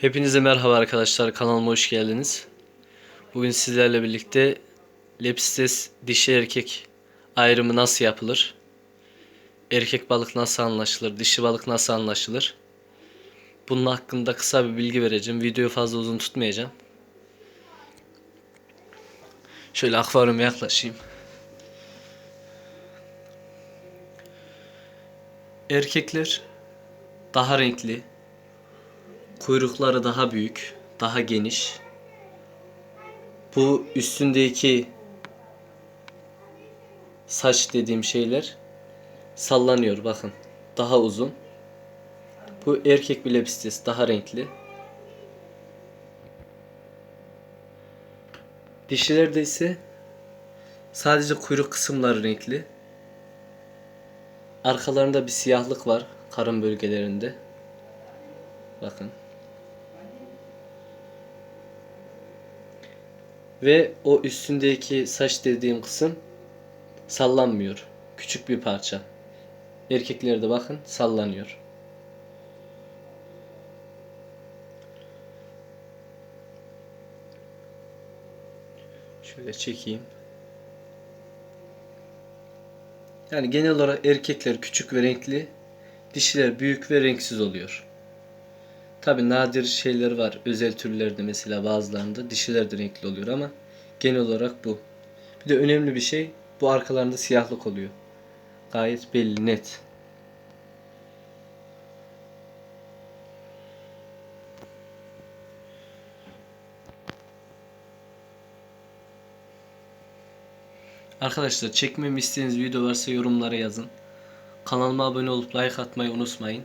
Hepinize merhaba arkadaşlar kanalıma hoş geldiniz. Bugün sizlerle birlikte lepstes dişi erkek ayrımı nasıl yapılır? Erkek balık nasıl anlaşılır? Dişi balık nasıl anlaşılır? Bunun hakkında kısa bir bilgi vereceğim. Videoyu fazla uzun tutmayacağım. Şöyle akvaryuma yaklaşayım. Erkekler daha renkli, Kuyrukları daha büyük, daha geniş. Bu üstündeki saç dediğim şeyler sallanıyor bakın. Daha uzun. Bu erkek bilepistis daha renkli. Dişilerde ise sadece kuyruk kısımları renkli. Arkalarında bir siyahlık var karın bölgelerinde. Bakın. Ve o üstündeki saç dediğim kısım sallanmıyor. Küçük bir parça. Erkeklerde bakın sallanıyor. Şöyle çekeyim. Yani genel olarak erkekler küçük ve renkli, dişiler büyük ve renksiz oluyor. Tabi nadir şeyler var. Özel türlerde mesela bazılarında dişiler de renkli oluyor ama genel olarak bu. Bir de önemli bir şey bu arkalarında siyahlık oluyor. Gayet belli net. Arkadaşlar çekmemi istediğiniz video varsa yorumlara yazın. Kanalıma abone olup like atmayı unutmayın.